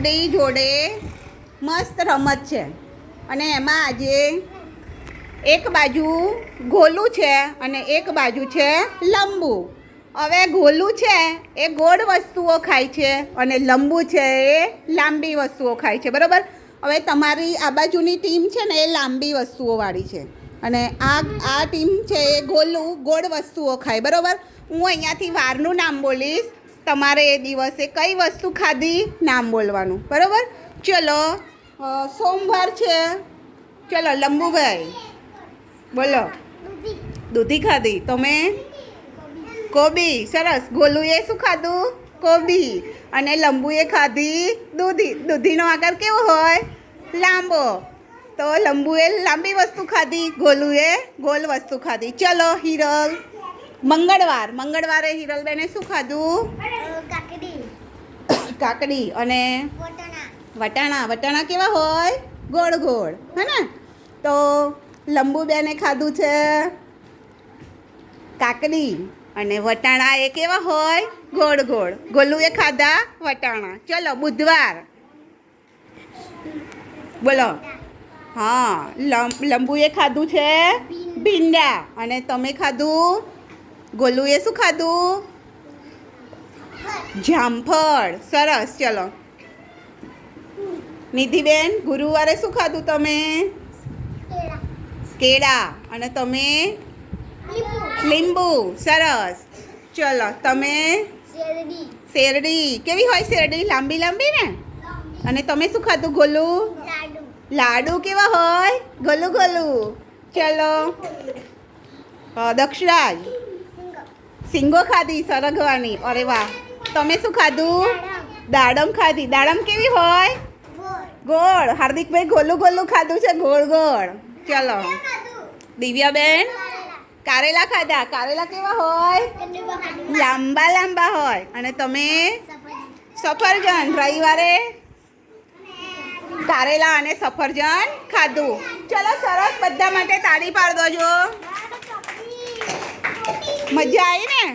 આપણી જોડે મસ્ત રમત છે. અને એમાં આજે એક બાજુ ગોલું છે અને એક બાજુ છે લંબુ. હવે ગોલું છે એ ગોળ વસ્તુઓ ખાય છે અને લંબુ છે એ લાંબી વસ્તુઓ ખાય છે. બરાબર? હવે તમારી આ બાજુની ટીમ છે ને એ લાંબી વસ્તુઓવાળી છે. અને આ આ ટીમ છે એ ગોલું ગોળ વસ્તુઓ ખાય. બરાબર? હું અહીંયાથી વારનું નામ બોલીશ. તમારે એ દિવસે કઈ વસ્તુ ખાધી? નામ બોલવાનું. બરાબર? ચલો સોમવાર છે. ચલો લંબુભાઈ બોલો. દૂધી ખાધી. તમે? કોબી. સરસ. ગોલુએ શું ખાધું? કોબી. અને લંબુએ ખાધી દૂધી. દૂધીનો આકાર કેવો હોય? લાંબો. તો લંબુએ લાંબી વસ્તુ ખાધી ગોલુએ ગોલ વસ્તુ ખાધી. ચલો હિરલ. મંગળવાર. મંગળવારે હિરલબેને શું ખાધું? કાકડી. કાકડી અને વટાણા. વટાણા. કેવા હોય? ગોળ ગોળ. હે ને તો લંબુબેને ખાધું છે કાકડી અને વટાણા એ કેવા હોય? ગોળ ગોળ. ગોલુએ ખાધા વટાણા. ચલો બુધવાર. બોલો. હા લંબુએ ખાધું છે ભીંડા. અને તમે ખાધું? ગોલુએ શું ખાધું? જામફળ. સરસ, ચલો. નિધિબેન, ગુરુવારે શું ખાધું તમે? કેળા. અને તમે? લીંબુ. સરસ. ચલો, તમે? શેરડી. કેવી હોય શેરડી? લાંબી લાંબી ને? અને તમે શું ખાધું, ગોલુ? લાડુ કેવા હોય? ગલું ગલું. ચલો. દક્ષરાજ. સિંગો ખાધી સરગવાની. અરે વાહ. તમે શું ખાધું? દાડમ. ખાધી. દાડમ કેવી હોય? ગોળ. હાર્દિકભાઈ ગોલું ગોલું ખાધું છે ગોળ ગોળ. ચલો. દિવ્યાબેન? કારેલા. ખાધા. કારેલા કેવા હોય? લાંબા લાંબા હોય. અને તમે? સફરજન. રવિવારે? કારેલા અને સફરજન ખાધું. ચલો સરસ. બધા માટે તાળી પાડ દોજો મજા આવી ને